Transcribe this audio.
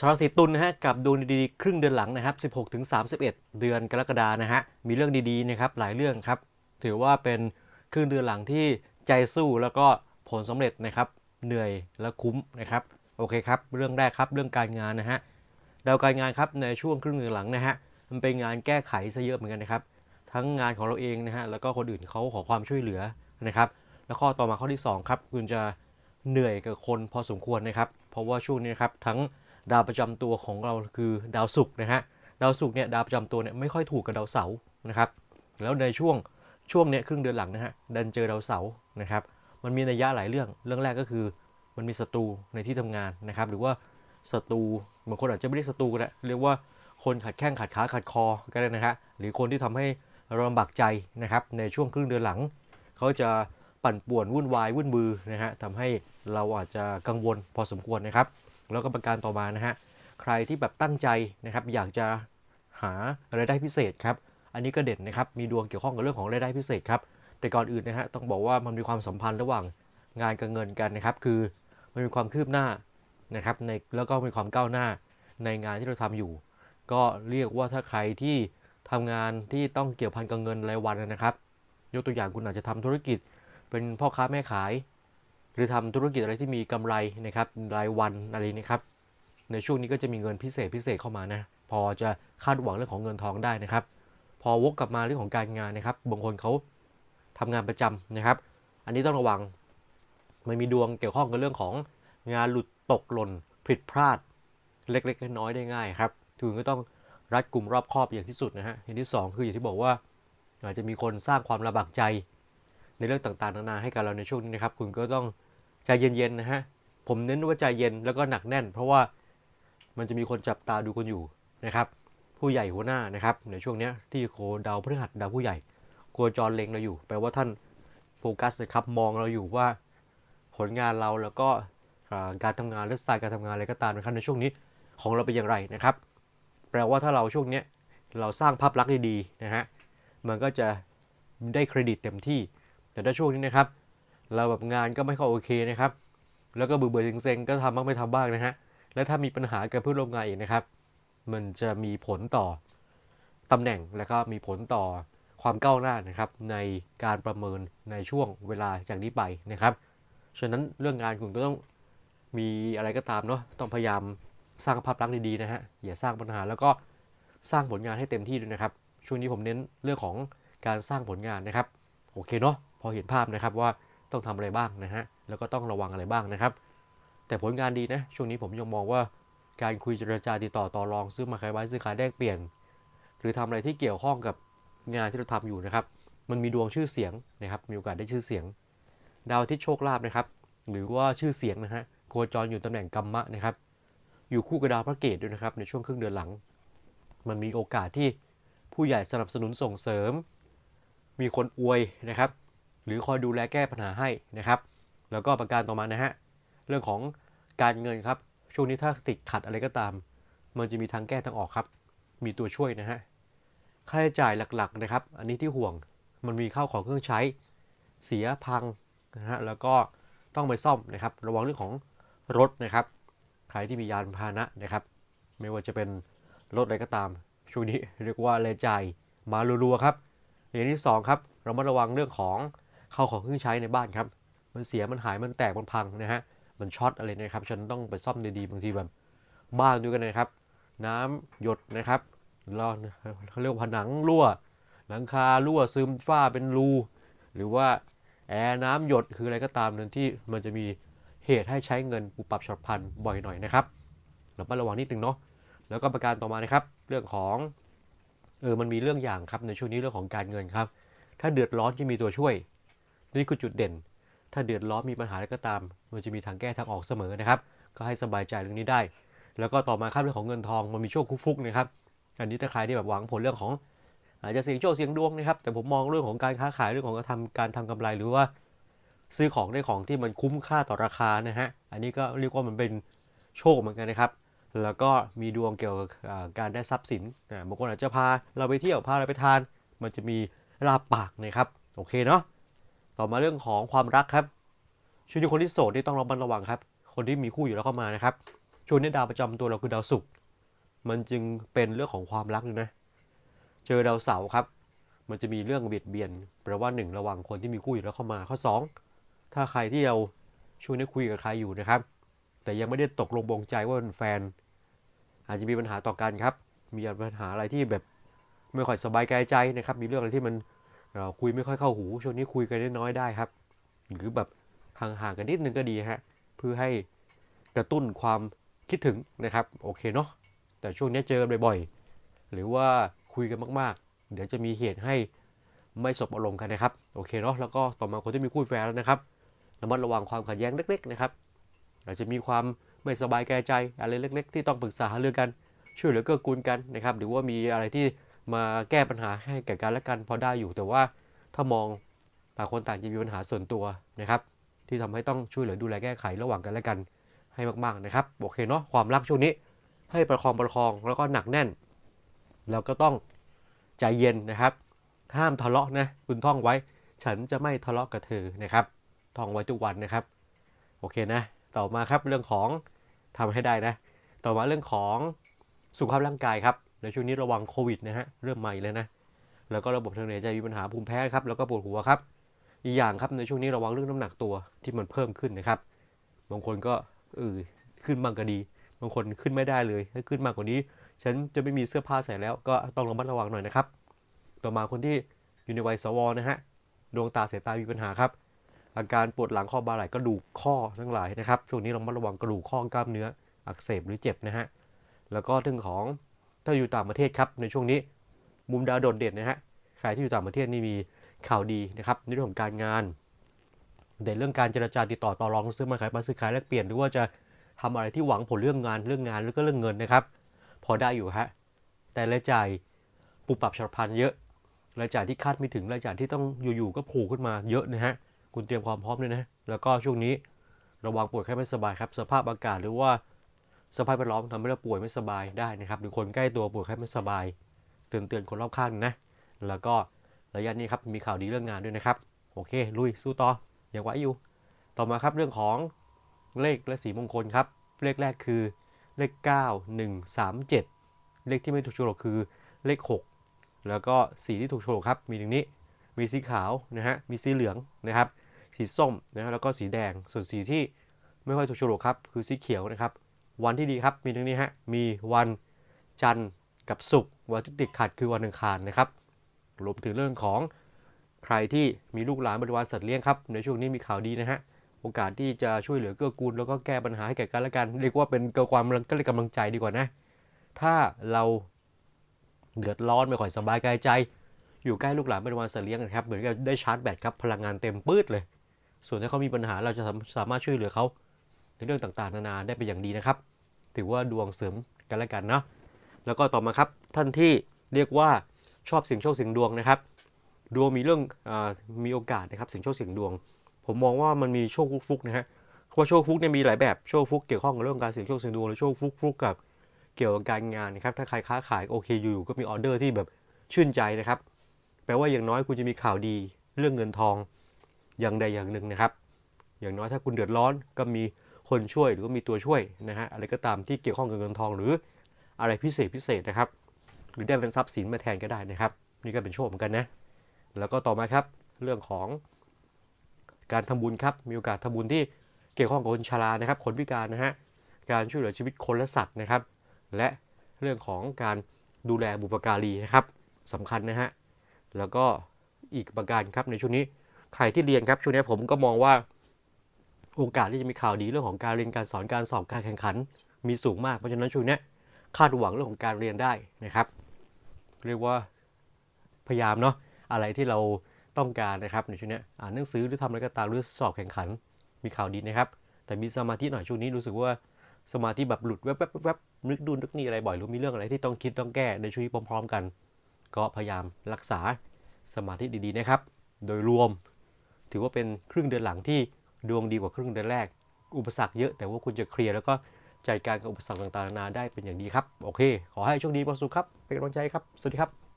ชาวราศีตุลนะฮะกับดวงดีๆ ครึ่งเดือนหลังนะครับ 16ถึง31 เดือนกรกฎานะฮะมีเรื่องดีๆนะครับหลายเรื่องครับถือว่าเป็นครึ่งเดือนหลังที่ใจสู้แล้วก็ผลสำเร็จนะครับเหนื่อยและคุ้มนะครับโอเคครับเรื่องแรกครับเรื่องการงานนะฮะดาวการงานครับในช่วงครึ่งเดือนหลังนะฮะมันเป็นงานแก้ไขซะเยอะเหมือนกันนะครับทั้งงานของเราเองนะฮะแล้วก็คนอื่นเขาขอความช่วยเหลือนะครับแล้วข้อต่อมาข้อที่สองครับคุณจะเหนื่อยกับคนพอสมควรนะครับ เพราะว่าช่วงนี้นครับทั้ง ดาวประจำตัวของเราคือดาวศุกร์นะฮะดาวศุกร์เนี่ยดาวประจำตัวเนี่ยไม่ค่อยถูกกับดาวเสาร์นะครับแล้วในช่วงช่วงเนี้ยครึ่งเดือนหลังนะฮะดันเจอดาวเสาร์นะครับมันมีนัยยะหลายเรื่องเรื่องแรกก็คือมันมีศัตรูในที่ทำงานนะครับหรือว่าศัตรูบางคนอาจจะไม่ได้ศัตรูก็ได้เรียกว่าคนขัดแข้งขัดขาขัดคอก็ได้นะฮะหรือคนที่ทำให้เราลำบากใจนะครับในช่วงครึ่งเดือนหลัง เขาจะปั่นป่วนวุ่นวายวุ่นมือนะฮะทำให้เราอาจจะกังวลพอสมควรนะครับ แล้วก็ประการต่อมานะฮะใครที่แบบตั้งใจนะครับอยากจะหารายได้พิเศษครับอันนี้ก็เด่นนะครับมีดวงเกี่ยวข้องกับเรื่องของรายได้พิเศษครับแต่ก่อนอื่นนะฮะต้องบอกว่ามันมีความสัมพันธ์ระหว่างงานกับเงินกันนะครับคือมันมีความคืบหน้านะครับในแล้วก็มีความก้าวหน้าในงานที่เราทำอยู่ ก็เรียกว่าถ้าใครที่ทำงานที่ต้องเกี่ยวพันกับเงินรายวันนะครับ ยกตัวอย่างคุณอาจจะทำธุรกิจ เป็นพ่อค้าแม่ขาย รือทำธุรกิจอะไรที่มีกำไรนะครับรายวันอะไรนี้ครับ ในช่วงนี้ก็จะมีเงินพิเศษพิเศษเข้ามานะพอจะคาดหวังเรื่องของเงินทองได้นะครับ พอวกกลับมาเรื่องของการงานนะครับบางคนเขาทำงานประจำนะครับ อันนี้ต้องระวังมันมีดวงเกี่ยวข้องกับเรื่องของงานหลุดตกหล่นผิดพลาด เล็กๆน้อยๆได้ง่ายครับถึงก็ต้องรัดกลุ่มรอบครอบอย่างที่สุดนะฮะอย่างที่สองคืออย่างที่บอกว่าอาจจะมีคนสร้างความลำบากใจ ในเรื่องต่างๆนานาให้กับเราในช่วงนี้นะครับ คุณก็ต้อง ใจเย็นๆนะฮะ ผมเน้นว่าใจเย็นแล้วก็หนักแน่น เพราะว่ามันจะมีคนจับตาดูคุณอยู่นะครับ ผู้ใหญ่หัวหน้านะครับในช่วงนี้ที่โคดาวพฤหัสดาวผู้ใหญ่โคจรเล็งเราอยู่ แปลว่าท่านโฟกัสนะครับมองเราอยู่ว่าผลงานเราแล้วก็การทำงานและสไตล์การทำงานอะไรก็ตามนะครับในช่วงนี้ของเราเป็นอย่างไรนะครับ แปลว่าถ้าเราช่วงนี้เราสร้างภาพลักษณ์ดีๆนะฮะมันก็จะได้เครดิตเต็มที่ แต่ถ้าช่วงนี้นะครับ เราแบบงานก็ไม่ค่อยโอเคนะครับ แล้วก็เบื่อเบื่อเซ็งๆก็ทำบ้างไม่ทำบ้างนะฮะ แล้วถ้ามีปัญหากับเพื่อนร่วมงานอีกนะครับ มันจะมีผลต่อตำแหน่งแล้วก็มีผลต่อความก้าวหน้านะครับในการประเมินในช่วงเวลาจากนี้ไปนะครับ ฉะนั้นเรื่องงานคุณก็ต้องมีอะไรก็ตามเนาะต้องพยายามสร้างภาพลักษณ์ดีๆนะฮะอย่าสร้างปัญหาแล้วก็สร้างผลงานให้เต็มที่ด้วยนะครับ ช่วงนี้ผมเน้นเรื่องของการสร้างผลงานนะครับ โอเคเนาะพอเห็นภาพนะครับว่า ต้องทำอะไรบ้างนะฮะ แล้วก็ต้องระวังอะไรบ้างนะครับ แต่ผลงานดีนะ ช่วงนี้ผมยังมองว่าการคุยเจรจาติดต่อต่อรองซื้อมาขายไว้ซื้อขายแลกเปลี่ยน หรือทำอะไรที่เกี่ยวข้องกับงานที่เราทำอยู่นะครับ มันมีดวงชื่อเสียงนะครับ มีโอกาสได้ชื่อเสียง ดาวที่โชคลาภนะครับ หรือว่าชื่อเสียงนะฮะ โคจรอยู่ตำแหน่งกัมมะนะครับ อยู่คู่กับดาวพระเกตด้วยนะครับ ในช่วงครึ่งเดือนหลัง มันมีโอกาสที่ผู้ใหญ่สนับสนุนส่งเสริม มีคนอวยนะครับ หรือคอยดูแลแก้ปัญหาให้นะครับ แล้วก็ประการต่อมานะฮะเรื่องของการเงินครับช่วงนี้ถ้าติดขัดอะไรก็ตาม มันจะมีทางแก้ทางออกครับ มีตัวช่วยนะฮะค่าใช้จ่ายหลักๆนะครับ อันนี้ที่ห่วงมันมีข้าวของเครื่องใช้ เสียพังนะฮะแล้วก็ต้องไปซ่อมนะครับ ระวังเรื่องของรถนะครับใครที่มียานพาหนะนะครับ ไม่ว่าจะเป็นรถอะไรก็ตาม ช่วงนี้เรียกว่าเลยจ่ายมารัวๆครับอย่างที่สองครับเรามาระวังเรื่องของ ข้าวของเครื่องใช้ในบ้านครับ มันเสียมันหายมันแตกมันพังนะฮะมันช็อตอะไรนะครับฉันต้องไปซ่อมดีๆบางทีแบบบ้านด้วยกันนะครับ น้ำหยดนะครับเราเขาเรียกว่าผนังรั่ว หลังคารั่วซึมฝ้าเป็นรูหรือว่าแอร์น้ำหยดคืออะไรก็ตามนั้นที่มันจะมีเหตุให้ใช้เงินปุบปับฉับพลันบ่อยหน่อยนะครับเรามาระวังนิดนึงเนาะแล้วก็ประการต่อมานะครับ เรื่องของเออมันมีเรื่องอย่างครับในช่วงนี้เรื่องของการเงินครับ ถ้าเดือดร้อนจะมีตัวช่วย นี่คือจุดเด่น ถ้าเดือดร้อนมีปัญหาอะไรก็ตามมันจะมีทางแก้ทางออกเสมอนะครับ ก็ให้สบายใจเรื่องนี้ได้ แล้วก็ต่อมาครับเรื่องของเงินทองมันมีโชคฟุกๆนะครับ อันนี้ถ้าใครที่แบบหวังผลเรื่องของอาจจะเสี่ยงโชคเสี่ยงดวงนะครับ แต่ผมมองเรื่องของการค้าขายเรื่องของการทำการทำกำไรหรือว่าซื้อของได้ของที่มันคุ้มค่าต่อราคานะฮะ อันนี้ก็เรียกว่ามันเป็นโชคเหมือนกันนะครับ แล้วก็มีดวงเกี่ยวกับการได้ทรัพย์สินบางคนอาจจะพาเราไปเที่ยวพาเราไปทาน มันจะมีลาบปากนะครับ โอเคเนาะ ต่อมาเรื่องของความรักครับ ช่วงนี้คนที่โสดนี่ต้องระมัดระวังครับ คนที่มีคู่อยู่แล้วเข้ามานะครับ ช่วงนี้ดาวประจำตัวเราคือดาวศุกร์ มันจึงเป็นเรื่องของความรักเลยนะ เจอดาวเสาร์ครับ มันจะมีเรื่องเบียดเบียน แปลว่าหนึ่งระวังคนที่มีคู่อยู่แล้วเข้ามา ข้อสองถ้าใครที่เราช่วงนี้คุยกับใครอยู่นะครับ แต่ยังไม่ได้ตกลงปรงใจว่าเป็นแฟน อาจจะมีปัญหาต่อกันครับ มีปัญหาอะไรที่แบบไม่ค่อยสบายกายใจนะครับ มีเรื่องอะไรที่มัน เอ่อคุยไม่ค่อยเข้าหูช่วงนี้คุยกันน้อยได้ครับ หรือแบบห่างๆกันนิดนึงก็ดีฮะเพื่อให้กระตุ้นความคิดถึงนะครับโอเคเนาะแต่ช่วงนี้เจอกันบ่อยๆ หรือว่าคุยกันมากๆ เดี๋ยวจะมีเหตุให้ไม่สบอารมณ์กันนะครับโอเคเนาะแล้วก็ต่อมาคนที่มีคู่แฟนแล้วนะครับระมัดระวังความขัดแย้งเล็ก ๆ นะครับอาจจะมีความไม่สบายกายใจอะไรเล็ก ๆ ที่ต้องปรึกษาหารือกันช่วยเหลือเกื้อกูลกันนะครับ หรือว่ามีอะไรที่ มาแก้ปัญหาให้แก่กันและกันพอได้อยู่แต่ว่าถ้ามองต่างคนต่างจะมีปัญหาส่วนตัวนะครับ ที่ทำให้ต้องช่วยเหลือดูแลแก้ไขระหว่างกันและกันให้มากๆนะครับโอเคเนาะความรักช่วงนี้ให้ประคองประคองแล้วก็หนักแน่น แล้วก็ต้องใจเย็นนะครับ ห้ามทะเลาะนะคุณท่องไว้ ฉันจะไม่ทะเลาะกับเธอนะครับท่องไว้ทุกวันนะครับโอเคนะ ต่อมาครับเรื่องของทำให้ได้นะ ต่อมาเรื่องของสุขภาพร่างกายครับ ในช่วงนี้ระวังโควิดนะฮะเริ่มใหม่เลยนะแล้วก็ระบบทางเดินหายใจมีปัญหาภูมิแพ้ครับแล้วก็ปวดหัวครับ อีกอย่างครับในช่วงนี้ระวังเรื่องน้ำหนักตัวที่มันเพิ่มขึ้นนะครับบางคนก็เออขึ้นบ้างก็ดี บางคนขึ้นไม่ได้เลยถ้าขึ้นมากกว่านี้ ฉันจะไม่มีเสื้อผ้าใส่แล้ว ก็ต้องระมัดระวังหน่อยนะครับ ต่อมาคนที่อยู่ในวัยสวนะฮะดวงตาสายตามีปัญหาครับ อาการปวดหลังข้อบ่าไหล่กระดูกข้อทั้งหลายนะครับช่วงนี้เรามาระวังกระดูกข้อกล้ามเนื้ออักเสบหรือเจ็บนะฮะแล้วก็เรื่องของ ถ้าอยู่ต่างประเทศครับในช่วงนี้มุมดาวโดดเด่นนะฮะใครที่อยู่ต่างประเทศนี่มีข่าวดีนะครับในเรื่องของการงานเด่นเรื่องการเจรจาติดต่อต่อรองซื้อมาขายมาซื้อขายแลกเปลี่ยนหรือว่าจะทำอะไรที่หวังผลเรื่องงานเรื่องงานแล้วก็เรื่องเงินนะครับ พอได้อยู่ฮะแต่รายจ่ายปุบปรับฉับพลันเยอะรายจ่ายที่คาดไม่ถึงรายจ่ายที่ต้องอยู่ๆก็ผล่ขึ้นมาเยอะนะฮะคุณเตรียมความพร้อมด้วยนะแล้วก็ช่วงนี้ระวังป่วยแค่ไม่สบายครับสภาพอากาศหรือว่า สภาพแวดล้อมทำให้เราป่วยไม่สบายได้นะครับหรือคนใกล้ตัวป่วยแค่ไม่สบาย เตือนเตือนคนรอบข้างนะ แล้วก็ระยะนี้ครับมีข่าวดีเรื่องงานด้วยนะครับ โอเค ลุยสู้ต่อยังไหวอยู่ ต่อมาครับเรื่องของเลขและสีมงคลครับ เลขแรกคือเลข 9 1 3 7 เลขที่ไม่ถูกโฉลกคือเลข 6 แล้วก็สีที่ถูกโฉลกครับมีดังนี้มีสีขาวนะฮะมีสีเหลืองนะครับ สีส้มนะฮะแล้วก็สีแดงส่วนสีที่ไม่ค่อยถูกโฉลกครับคือสีเขียวนะครับ วันที่ดีครับ มีดังนี้ฮะ มีวันจันทร์กับศุกร์วันที่ติดขัดคือวันอังคารนะครับ รวมถึงเรื่องของใครที่มีลูกหลานบริวารสัตว์เลี้ยงครับ ในช่วงนี้มีข่าวดีนะฮะ โอกาสที่จะช่วยเหลือเกื้อกูล แล้วก็แก้ปัญหาให้แก่กันและกัน เรียกว่าเป็นเกิดความก็เลยกำลังใจดีกว่านะ ถ้าเราเดือดร้อนไม่ค่อยสบายกายใจ อยู่ใกล้ลูกหลานบริวารสัตว์เลี้ยงนะครับ เหมือนกับได้ชาร์จแบตครับ พลังงานเต็มปื๊ดเลย ส่วนถ้าเขามีปัญหาเราจะสามารถช่วยเหลือเขา ในเรื่องต่างๆ นานาได้เป็นอย่างดีนะครับ ถือว่าดวงเสริมกันและกันเนาะแล้วก็ต่อมาครับท่านที่เรียกว่าชอบเสียงโชคเสียงดวงนะครับดวงมีเรื่องอมีโอกาสนะครับเสียงโชคเสียงดวง ผมมองว่ามันมีโชคฟุกๆนะฮะเพราะว่าโชคฟุกเนี่ยมีหลายแบบโชคฟุกเกี่ยวข้องกับเรื่องการเสี่ยงโชคเสี่ยงดวงหรือโชคฟุกฟุกกับเกี่ยวกับการงานนะครับถ้าใครค้าขายโอเคอยู่ก็มีออเดอร์ที่แบบชื่นใจนะครับ แปลว่าอย่างน้อยคุณจะมีข่าวดีเรื่องเงินทองอย่างใดอย่างหนึ่งนะครับ อย่างน้อยถ้าคุณเดือดร้อนก็มี คนช่วยหรือว่ามีตัวช่วยนะฮะอะไรก็ตามที่เกี่ยวข้องกับเงินทอง หรืออะไรพิเศษพิเศษนะครับ หรือได้เป็นทรัพย์สินมาแทนก็ได้นะครับ นี่ก็เป็นโชคเหมือนกันนะแล้วก็ต่อมาครับเรื่องของการทำบุญครับมีโอกาสทำบุญที่เกี่ยวข้องกับคนชรานะครับ คนพิการนะฮะการช่วยเหลือชีวิตคนและสัตว์นะครับ และเรื่องของการดูแลบุปการีนะครับสำคัญนะฮะแล้วก็อีกประการครับในช่วงนี้ใครที่เรียนครับช่วงนี้ผมก็มองว่า โอกาสที่จะมีข่าวดีเรื่องของการเรียนการสอนการสอบการแข่งขัน มีสูงมากเพราะฉะนั้นช่วงนี้คาดหวังเรื่องของการเรียนได้นะครับ เรียกว่าพยายามเนาะอะไรที่เราต้องการนะครับในช่วงนี้อ่านหนังสือหรือทำอะไรก็ตามหรือสอบแข่งขันมีข่าวดีนะครับ แต่มีสมาธิหน่อยช่วงนี้รู้สึกว่าสมาธิแบบหลุดแวบๆแวบๆนึกดูนึกนี่อะไรบ่อยหรือมีเรื่องอะไรที่ต้องคิดต้องแก้ในช่วงนี้พร้อม ๆ กัน ก็พยายามรักษาสมาธิดีๆนะครับ โดยรวม ถือว่าเป็นครึ่งเดือนหลังที่ ดวงดีกว่าครึ่งเดือนแรก อุปสรรคเยอะแต่ว่าคุณจะเคลียร์แล้วก็จัดการกับอุปสรรคต่างๆนานาได้เป็นอย่างดีครับ โอเค ขอให้โชคดีมีความสุขครับ เป็นกำลังใจครับ สวัสดีครับ